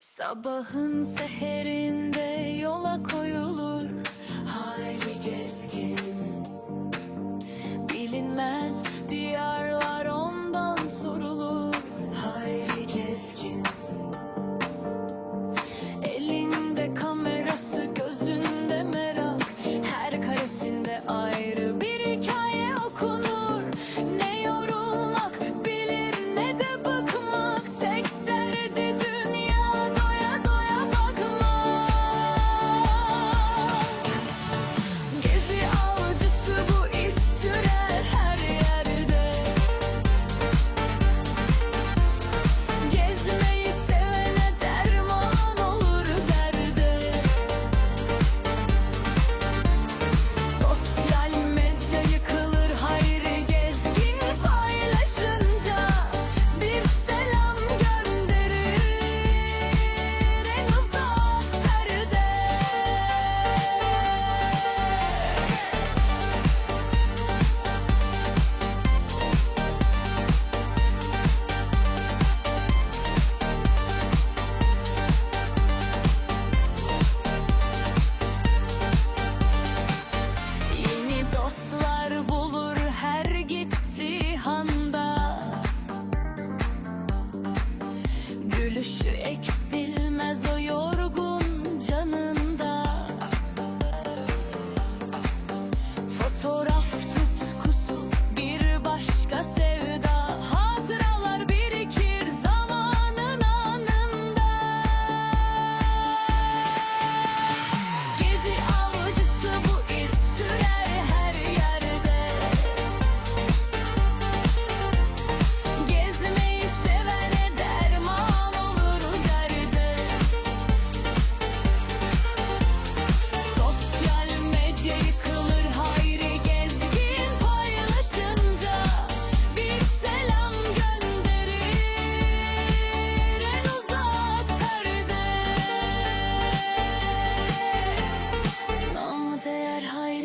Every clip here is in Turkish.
Sabahın seherinde yola koyulur. 소라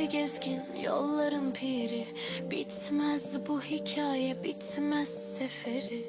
gezgin yolların piri. Bitmez bu hikaye bitmez seferi.